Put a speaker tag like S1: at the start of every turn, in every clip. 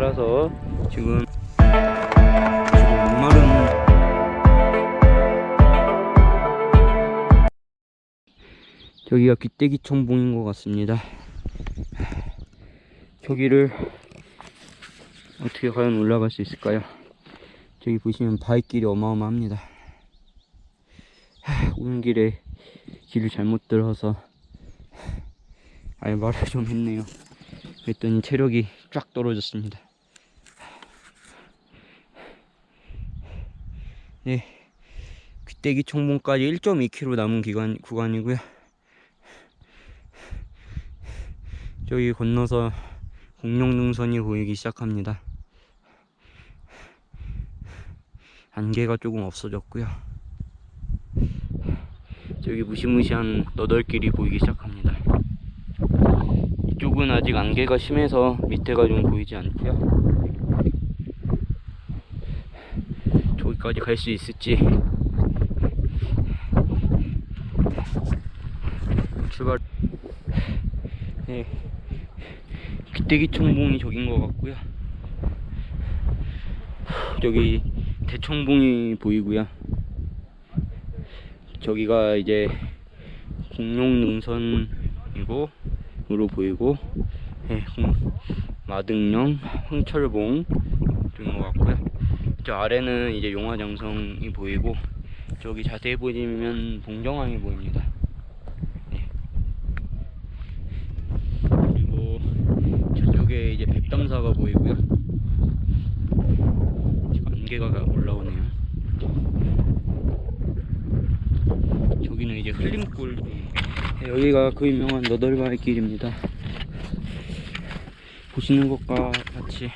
S1: 따라서 지금 목마른 저기가 귀때기 청봉인 것 같습니다. 저기를 어떻게 과연 올라갈 수 있을까요? 저기 보시면 바위길이 어마어마합니다. 하, 오는 길에 길을 잘못 들어서 알바를 좀 했네요. 그랬더니 체력이 쫙 떨어졌습니다. 네, 귀때기 청봉까지 1.2km 남은 기간, 구간이고요. 저기 건너서 공룡능선이 보이기 시작합니다. 안개가 조금 없어졌고요. 저기 무시무시한 너덜길이 보이기 시작합니다. 이쪽은 아직 안개가 심해서 밑에가 좀 보이지 않고요. 저기까지 갈 수 있을지 출발. 네, 귀때기 청봉이 저긴 것 같고요. 저기 대청봉이 보이고요. 저기가 이제 공룡능선이고 으로 보이고 예, 홍- 마등령, 황철봉. 저 아래는 이제 용화장성이 보이고 저기 자세히 보시면 봉정항이 보입니다. 예. 그리고 저쪽에 이제 백담사가 보이고요. 안개가 올라오네요. 저기는 이제 흘림골 네, 여기가 그 유명한 너덜바위 길입니다. 보시는 것과 같이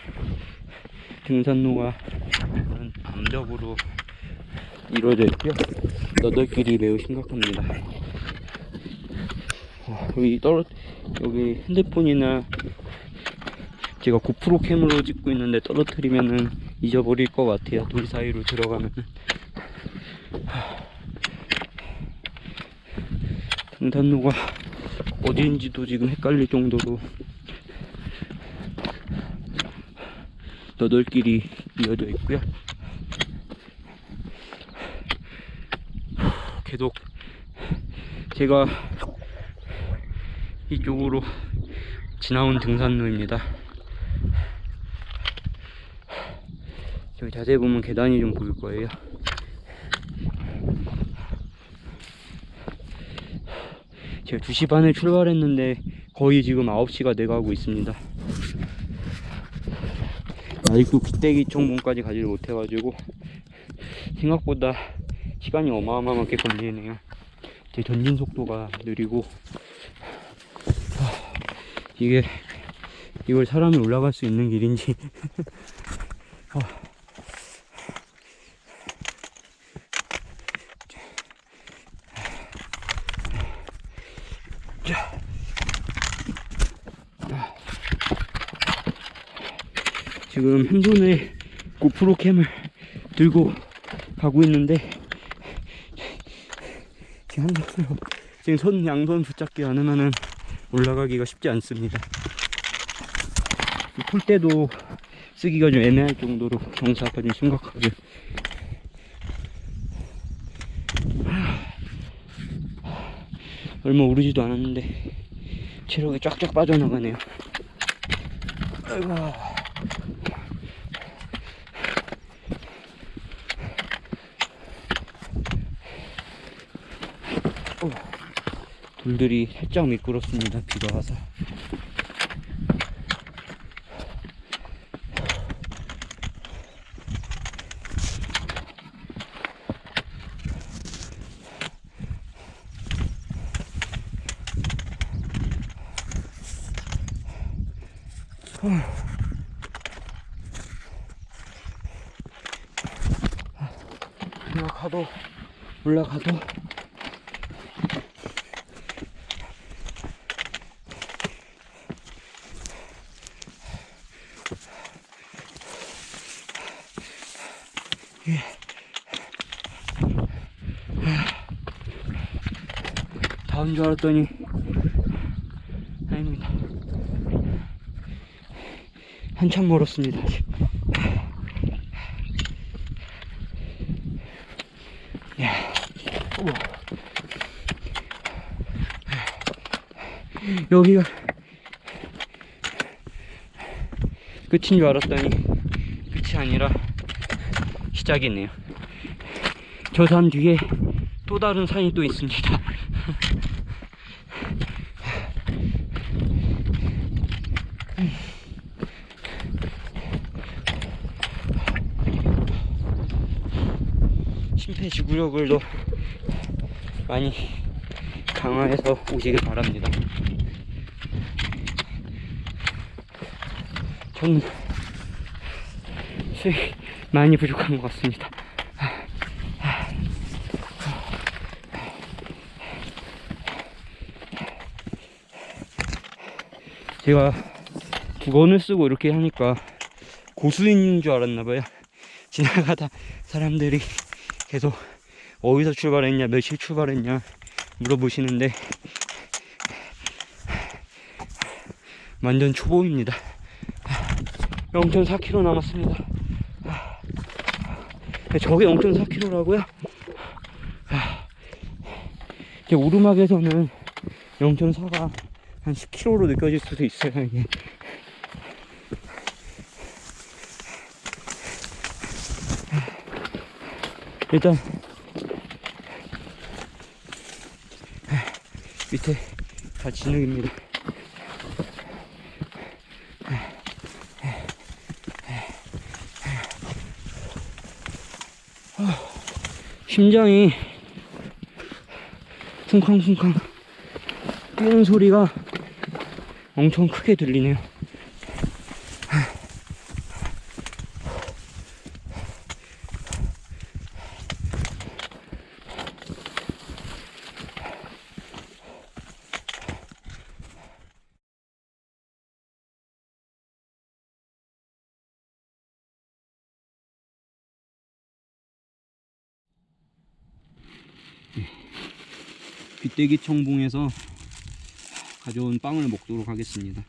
S1: 등산로가 암벽으로 이루어져 있고요. 너덜길이 매우 심각합니다. 어, 여기 떨어 여기 핸드폰이나 제가 고프로 캠으로 찍고 있는데 떨어뜨리면은 잊어버릴 것 같아요. 돌 사이로 들어가면은. 등산로가 어디인지도 지금 헷갈릴 정도로 너덜길이 이어져 있고요. 계속 제가 이쪽으로 지나온 등산로입니다. 저기 자세히 보면 계단이 좀 보일 거예요. 제가 2시 반에 출발했는데 거의 지금 9시가 돼가고 있습니다. 아직도 귀때기 청봉까지 가지를 못해가지고 생각보다 시간이 어마어마하게 걸리네요. 제 전진 속도가 느리고 하, 이게 이걸 사람이 올라갈 수 있는 길인지 하, 지금 한 손에 고프로 캠을 들고 가고 있는데 손으로 지금 손 양손 붙잡기 않으면은 올라가기가 쉽지 않습니다. 풀 때도 쓰기가 좀 애매할 정도로 경사가 좀 심각하게 얼마 오르지도 않았는데 체력이 쫙쫙 빠져나가네요. 아이고. 돌들이 살짝 미끄럽습니다. 비가 와서. 올라가도 올라가도 다운 줄 알았더니 아닙니다. 한참 멀었습니다. 야, 우와. 여기가 끝인 줄 알았더니 끝이 아니라 시작이네요. 저 산 뒤에 또 다른 산이 또 있습니다. 심폐 지구력을 더 많이 강화해서 오시길 바랍니다. 저는 수익 많이 부족한 것 같습니다. 제가 국어를 쓰고 이렇게 하니까 고수인 줄 알았나봐요. 지나가다 사람들이 계속 어디서 출발했냐, 며칠 출발했냐 물어보시는데 완전 초보입니다. 0.4km 남았습니다. 저게 0.4km라고요? 이제 오르막에서는 0.4가 한 10km로 느껴질 수도 있어요, 이게. 일단 밑에 다 진흙입니다. 심장이 쿵쾅쿵쾅 뛰는 소리가 엄청 크게 들리네요. 귀때기 청봉에서 가져온 빵을 먹도록 하겠습니다.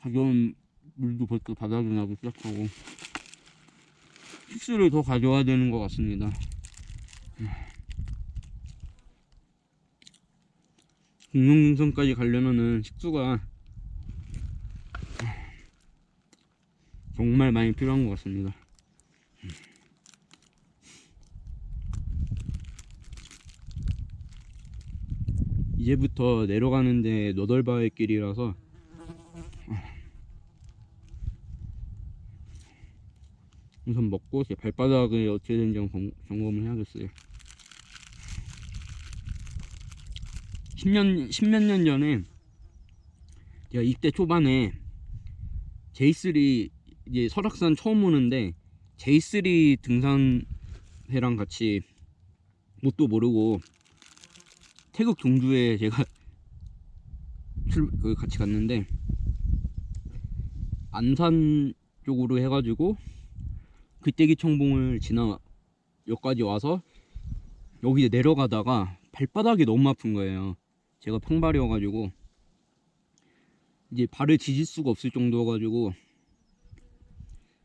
S1: 가져온 물도 벌써 바닥이 나기 시작하고 식수를 더 가져와야 되는 것 같습니다. 공룡능선까지 가려면은 식수가 정말 많이 필요한 것 같습니다. 이제부터 내려가는데 너덜바위 길이라서 우선 먹고 제 발바닥을 어떻게 되는지 점검을 해야겠어요. 10년, 10몇 년 전에 제가 이때 초반에 J3 이제 설악산 처음 오는데 J3 등산회랑 같이 뭣도 모르고 태국 경주에 제가 출, 그 같이 갔는데 안산 쪽으로 해가지고 귀때기 청봉을 지나 여기까지 와서 여기 내려가다가 발바닥이 너무 아픈 거예요. 제가 평발이어가지고 이제 발을 디질 수가 없을 정도여가지고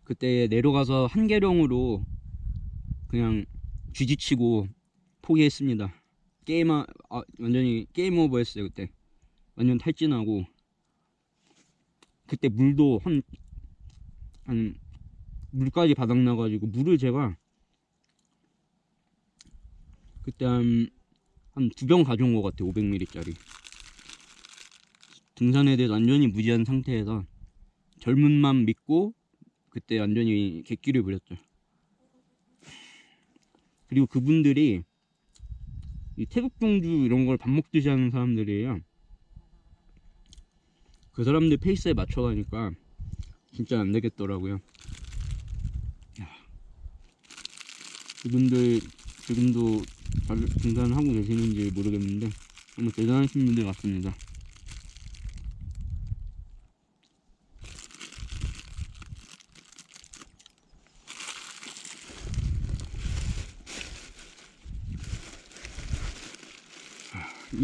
S1: 그때 내려가서 한계령으로 그냥 쥐지치고 포기했습니다. 게임 아, 완전히 게임 오버했어요 그때. 완전 탈진하고. 그때 물도 한, 한 물까지 바닥나가지고 물을 제가 그때 한 한 두 병 가져온 것 같아요 500ml짜리. 등산에 대해서 완전히 무지한 상태에서 젊은 맘 믿고 그때 완전히 객기를 부렸죠. 그리고 그분들이 이 태국 경주 이런 걸 밥 먹듯이 하는 사람들이에요. 그 사람들 페이스에 맞춰 가니까 진짜 안 되겠더라고요. 야, 그분들 지금도 잘 등산하고 계시는지 모르겠는데 정말 대단하신 분들 같습니다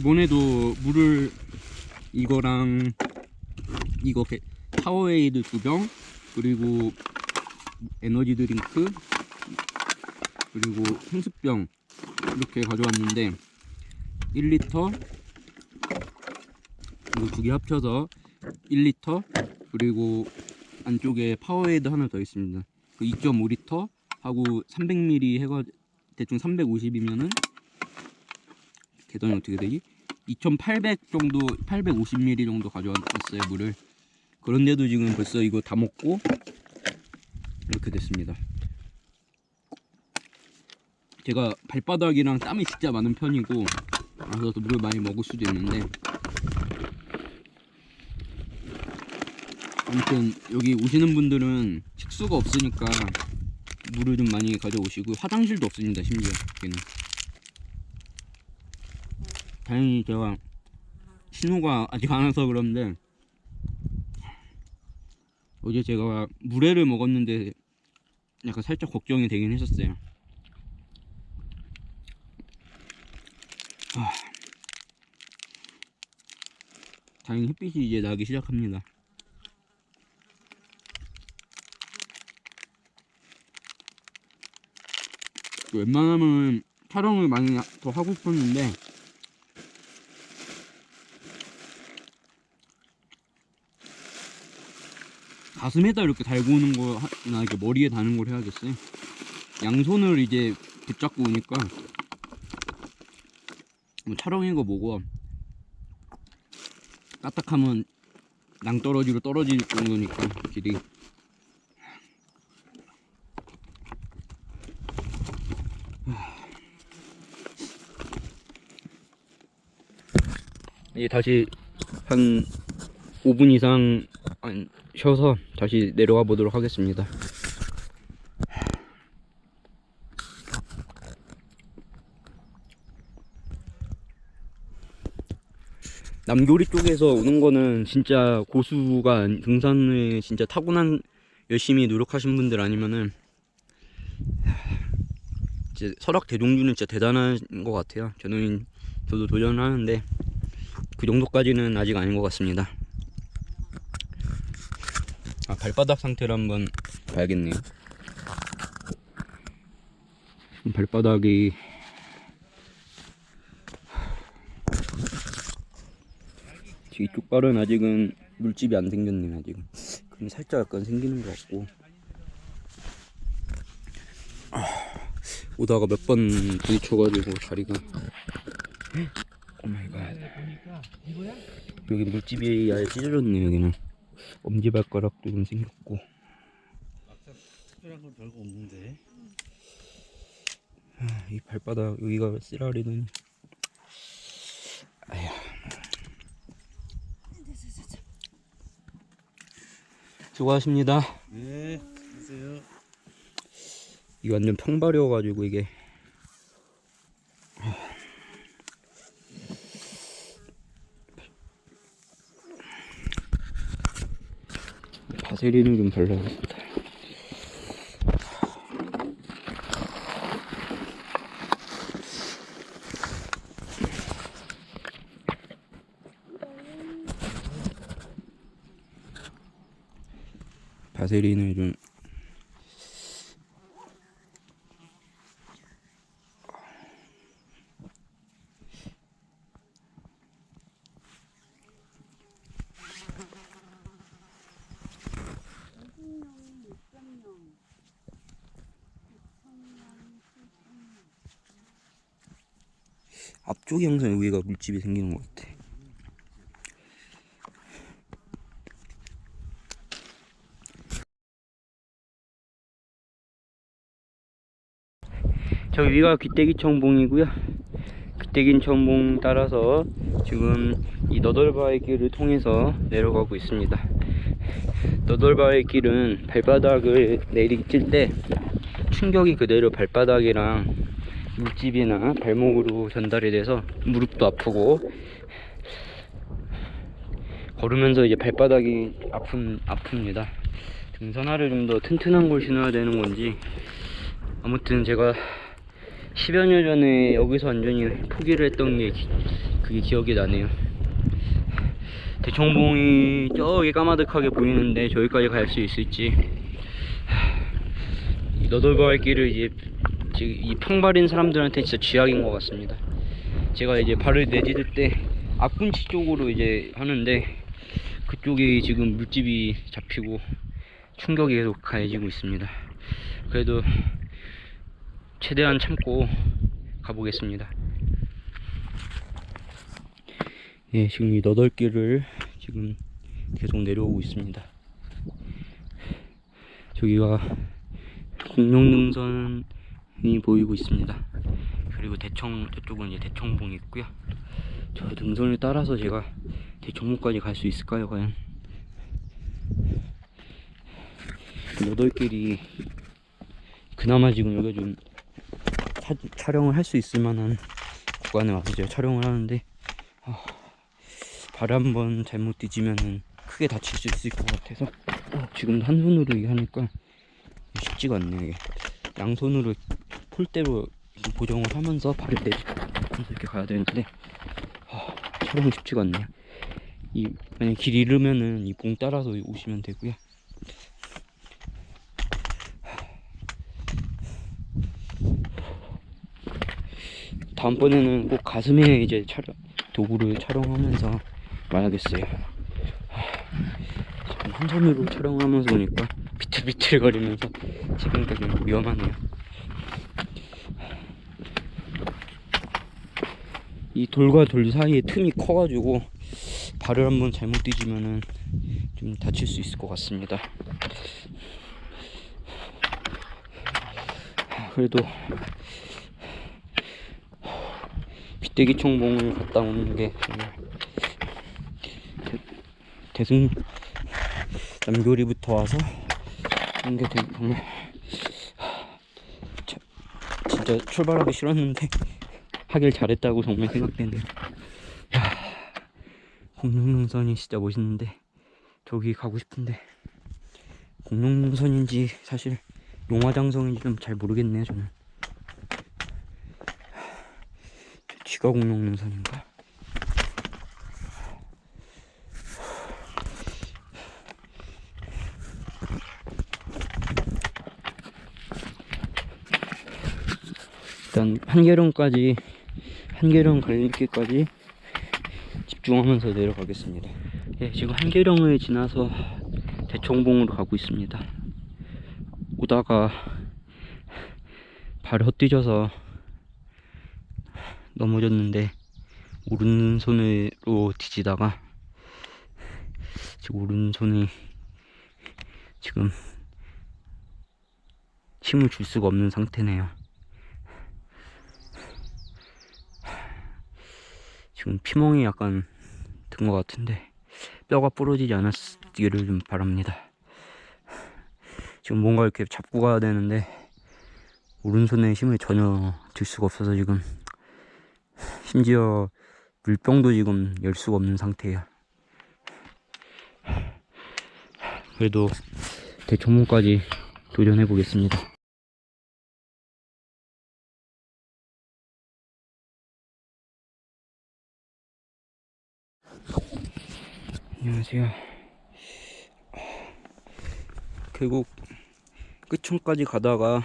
S1: 이번에도 물을 이거랑 이거 게- 파워에이드 두 병 그리고 에너지 드링크 그리고 생수병 이렇게 가져왔는데 1리터 이거 두 개 합쳐서 1리터 그리고 안쪽에 파워에이드 하나 더 있습니다. 그 2.5리터 하고 300ml 해가 대충 350이면은 계산이 어떻게 되지? 2,800 정도 850ml 정도 가져왔어요 물을. 그런데도 지금 벌써 이거 다 먹고 이렇게 됐습니다. 제가 발바닥이랑 땀이 진짜 많은 편이고 그래서 물을 많이 먹을 수도 있는데 아무튼 여기 오시는 분들은 식수가 없으니까 물을 좀 많이 가져오시고 화장실도 없습니다 심지어 여기는 다행히 제가 신호가 아직 안 와서 그런데 어제 제가 물회를 먹었는데 약간 살짝 걱정이 되긴 했었어요. 아, 다행히 햇빛이 이제 나기 시작합니다. 웬만하면 촬영을 많이 더 하고 싶었는데 가슴에다 이렇게 달고 오는 거나 이렇게 머리에 다는 걸 해야겠어요. 양손을 이제 붙잡고 오니까 뭐 촬영인 거 뭐고 까딱하면 낭떠러지로 떨어질 정도니까 길이 이제 다시 한 5분 이상 안 쉬어서 다시 내려가 보도록 하겠습니다. 남교리 쪽에서 오는 거는 진짜 고수가 등산에 진짜 타고난 열심히 노력하신 분들 아니면은 이제 설악 대종주는 진짜 대단한 것 같아요. 저는 저도 도전하는데 그 정도까지는 아직 아닌 것 같습니다. 아, 발바닥 상태를 한번 봐야겠네요. 발바닥이 뒤쪽 발은 아직은 물집이 안 생겼네요. 아직은. 근데 살짝 약간 생기는 것 같고. 아, 오다가 몇 번 부딪혀가지고 다리가. 오마이갓. 여기 물집이 아예 찢어졌네 여기는. 엄지발가락도 좀 생겼고.
S2: 특별한 건 별거 없는데.
S1: 이 발바닥 여기가 쓰라리는. 아야 수고하십니다.
S2: 네 하세요.
S1: 이게 완전 평발이어가지고 이게 바세린을 좀 발라야겠다 바세린을 좀 앞쪽이 항상 여기가 물집이 생기는 것 같아. 저기 위가 귀때기 청봉이고요. 귀때기 청봉 따라서 지금 이 너덜바위 길을 통해서 내려가고 있습니다. 너덜바위 길은 발바닥을 내리칠 때 충격이 그대로 발바닥이랑 물집이나 발목으로 전달이 돼서 무릎도 아프고 걸으면서 이제 발바닥이 아픈 아픕니다. 등산화를 좀 더 튼튼한 걸 신어야 되는 건지 아무튼 제가 10여 년 전에 여기서 완전히 포기를 했던 게그 그게 기억이 나네요. 대청봉이 저기 까마득하게 보이는데 저기까지 갈 수 있을지 이 너덜바위길을 이제 지금 이 평발인 사람들한테 진짜 쥐약인 것 같습니다. 제가 이제 발을 내디딜 때 앞꿈치 쪽으로 이제 하는데 그쪽이 지금 물집이 잡히고 충격이 계속 가해지고 있습니다. 그래도 최대한 참고 가보겠습니다. 예, 지금 이 너덜길을 지금 계속 내려오고 있습니다. 저기가 공룡능선 이 보이고 있습니다. 그리고 대청 저쪽은 이제 대청봉이 있고요. 저 능선을 따라서 제가 대청봉까지 갈 수 있을까요, 과연? 너덜길이 그나마 지금 여기가 좀 사- 촬영을 할 수 있을 만한 구간에 와서 제가 촬영을 하는데 아, 발을 한번 잘못 뒤지면은 크게 다칠 수 있을 것 같아서 어, 지금 한 손으로 이게 하니까 쉽지가 않네요 이게 양손으로 폴대로 고정을 하면서 발을 내리면서 이렇게 가야 되는데 아, 촬영이 쉽지가 않네요 이 만약 길 잃으면은 이 봉 따라서 오시면 되고요 다음번에는 꼭 가슴에 이제 촬영 도구를 촬영하면서 말하겠어요. 한 손으로 촬영을 하면서 오니까 비틀비틀 거리면서 찍으니까 좀 위험하네요. 이 돌과 돌 사이에 틈이 커가지고 발을 한번 잘못 뒤지면은 좀 다칠 수 있을 것 같습니다. 하, 그래도 빗대기 총봉을 갔다 오는 게 정말 대, 대승 남교리부터 와서 하는 게 정말 참, 진짜 출발하기 싫었는데 하길 잘했다고 정말 생각되네요. 야, 공룡능선이 진짜 멋있는데 저기 가고 싶은데 공룡능선인지 사실 용화장성인지 좀 잘 모르겠네요 저는. 쥐가 공룡 능선인가? 일단 한계령까지 한계령 갈림길까지 집중하면서 내려가겠습니다. 예, 지금 한계령을 지나서 대청봉으로 가고 있습니다. 오다가 발이 헛디뎌서 넘어졌는데 오른손으로 뒤지다가 지금 오른손이 지금 힘을 줄 수가 없는 상태네요. 지금 피멍이 약간 든 것 같은데 뼈가 부러지지 않았기를 좀 바랍니다. 지금 뭔가 이렇게 잡고 가야 되는데 오른손에 힘을 전혀 줄 수가 없어서 지금 심지어 물병도 지금 열 수가 없는 상태예요. 그래도 대청문까지 도전해 보겠습니다. 안녕하세요. 결국 끝촌까지 가다가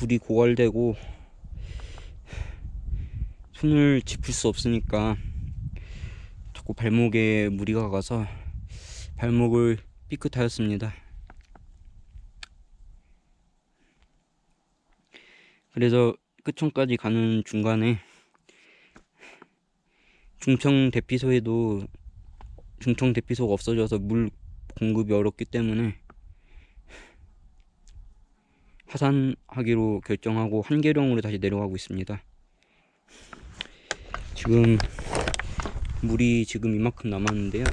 S1: 물이 고갈되고 손을 짚을 수 없으니까 자꾸 발목에 무리가 가서 발목을 삐끗하였습니다. 그래서 끝촌까지 가는 중간에 중청 대피소에도 중청 대피소가 없어져서 물 공급이 어렵기 때문에 하산하기로 결정하고 한계령으로 다시 내려가고 있습니다. 지금 물이 지금 이만큼 남았는데요.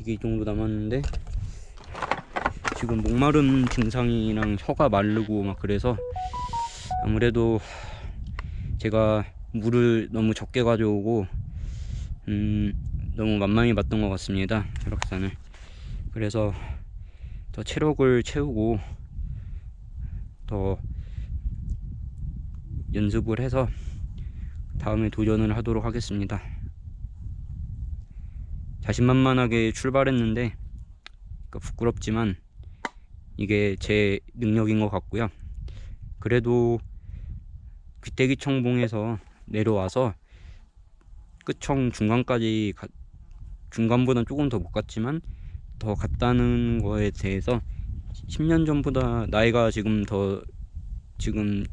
S1: 이게 이 정도 남았는데 지금 목마른 증상이랑 혀가 마르고 막 그래서 아무래도 제가 물을 너무 적게 가져오고 음 너무 만만히 봤던 것 같습니다 설악산을 그래서 더 체력을 채우고 더 연습을 해서 다음에 도전을 하도록 하겠습니다. 자신만만하게 출발했는데 그러니까 부끄럽지만 이게 제 능력인 것 같고요. 그래도 귀때기 청봉에서 내려와서 끝청 중간까지 가, 중간보다 조금 더 못 갔지만 더 갔다는 거에 대해서 10년 전보다 나이가 지금 더 지금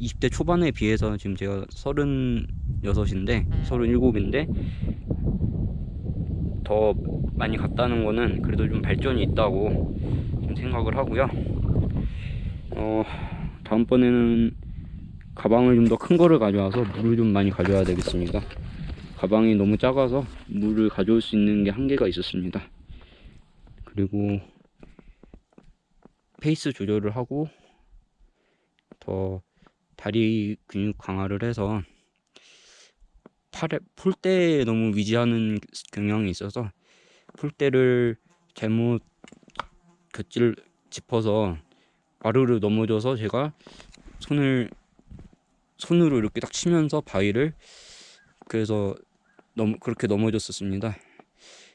S1: 20대 초반에 비해서 지금 제가 36인데 37인데 더 많이 갔다는 거는 그래도 좀 발전이 있다고 좀 생각을 하고요. 어, 다음번에는 가방을 좀 더 큰 거를 가져와서 물을 좀 많이 가져와야 되겠습니다. 가방이 너무 작아서 물을 가져올 수 있는 게 한계가 있었습니다. 그리고 페이스 조절을 하고 더 다리 근육 강화를 해서 팔에 폴대에 너무 위지하는 경향이 있어서 폴대를 잘못 곁질 짚어서 와르르 넘어져서 제가 손을 손으로 이렇게 딱 치면서 바위를 그래서 넘 그렇게 넘어졌었습니다.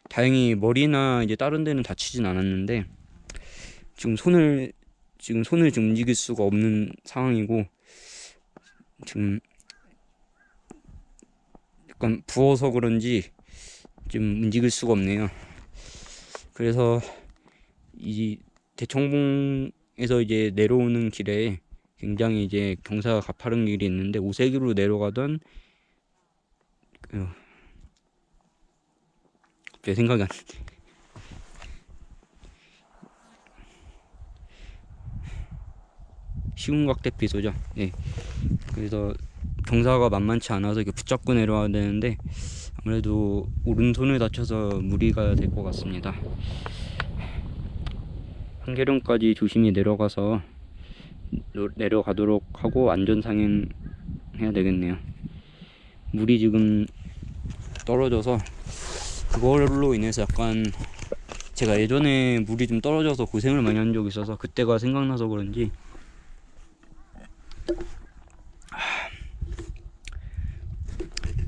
S1: 다행히 머리나 이제 다른 데는 다치진 않았는데 지금 손을 지금 손을 좀 움직일 수가 없는 상황이고 지금 약간 부어서 그런지 좀 움직일 수가 없네요. 그래서 이 대청봉에서 이제 내려오는 길에 굉장히 이제 경사가 가파른 길이 있는데 오색으로 내려가던 그, 제 생각이 안 나네. 시궁각대피소죠. 예. 그래서 경사가 만만치 않아서 이렇게 붙잡고 내려와야 되는데 아무래도 오른손을 다쳐서 무리가 될 것 같습니다. 한계령까지 조심히 내려가서 노- 내려가도록 하고 안전 상행 해야 되겠네요. 물이 지금 떨어져서 그걸로 인해서 약간 제가 예전에 물이 좀 떨어져서 고생을 많이 한 적이 있어서 그때가 생각나서 그런지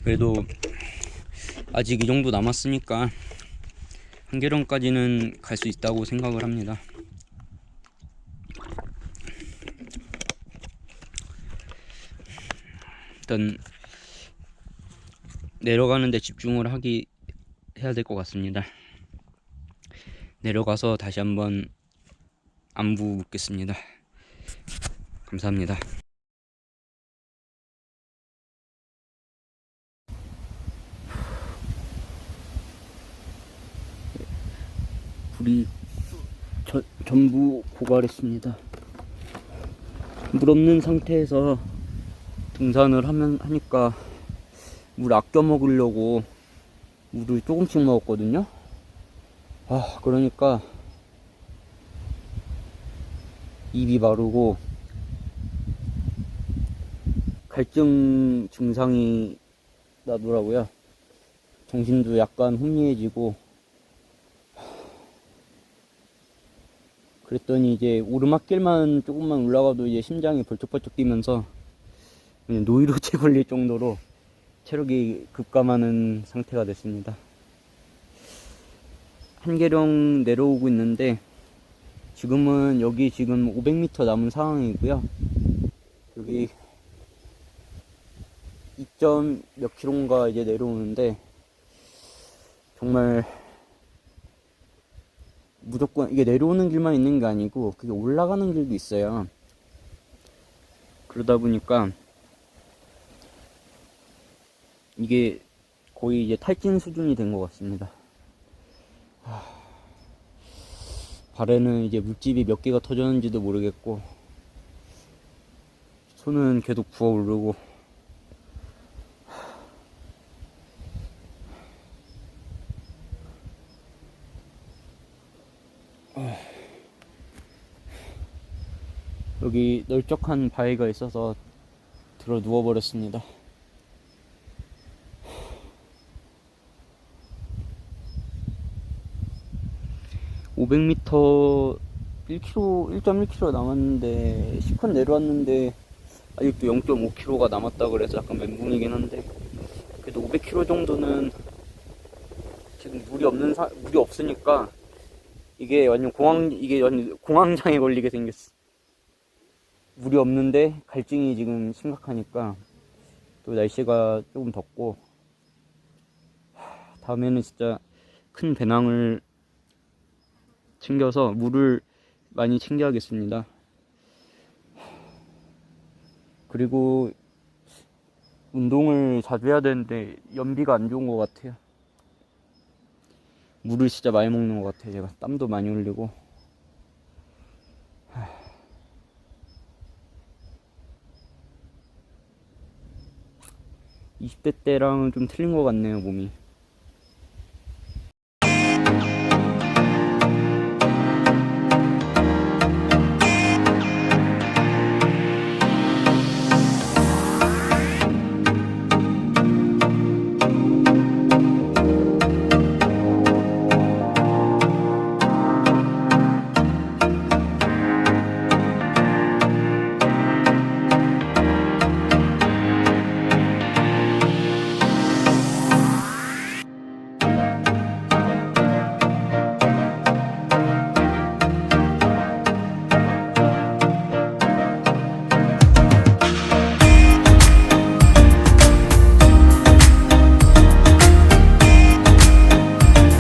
S1: 그래도 아직 이 정도 남았으니까 한계령까지는 갈 수 있다고 생각을 합니다. 일단 내려가는 데 집중을 하기 해야 될 것 같습니다. 내려가서 다시 한번 안부 묻겠습니다. 감사합니다. 불이 저, 전부 고갈했습니다. 물 없는 상태에서 등산을 하면 하니까 물 아껴 먹으려고 물을 조금씩 먹었거든요. 아 그러니까 입이 마르고 갈증 증상이 나더라고요. 정신도 약간 혼미해지고 그랬더니 이제 오르막길만 조금만 올라가도 이제 심장이 벌쩍벌쩍 뛰면서 노이로제 걸릴 정도로 체력이 급감하는 상태가 됐습니다. 한계령 내려오고 있는데 지금은 여기 지금 500m 남은 상황이고요. 여기 2점 몇 킬로인가 이제 내려오는데 정말 무조건 이게 내려오는 길만 있는 게 아니고 그게 올라가는 길도 있어요. 그러다 보니까 이게 거의 이제 탈진 수준이 된 것 같습니다. 하... 발에는 이제 물집이 몇 개가 터졌는지도 모르겠고 손은 계속 부어 오르고 여기 널쩍한 바위가 있어서 들어 누워버렸습니다. 500m 1km, 1.1km 남았는데 10분 내려왔는데 아직도 0.5kg가 남았다 그래서 약간 멘붕이긴 한데 그래도 500kg 정도는 지금 물이 없는 사, 물이 없으니까 이게 완전 공황 이게 완전 공황장애 걸리게 생겼어. 물이 없는데 갈증이 지금 심각하니까 또 날씨가 조금 덥고 하, 다음에는 진짜 큰 배낭을 챙겨서 물을 많이 챙겨야겠습니다. 그리고 운동을 자주 해야 되는데 연비가 안 좋은 것 같아요. 물을 진짜 많이 먹는 것 같아요. 제가 땀도 많이 흘리고. 하. 20대 때랑은 좀 틀린 것 같네요, 몸이.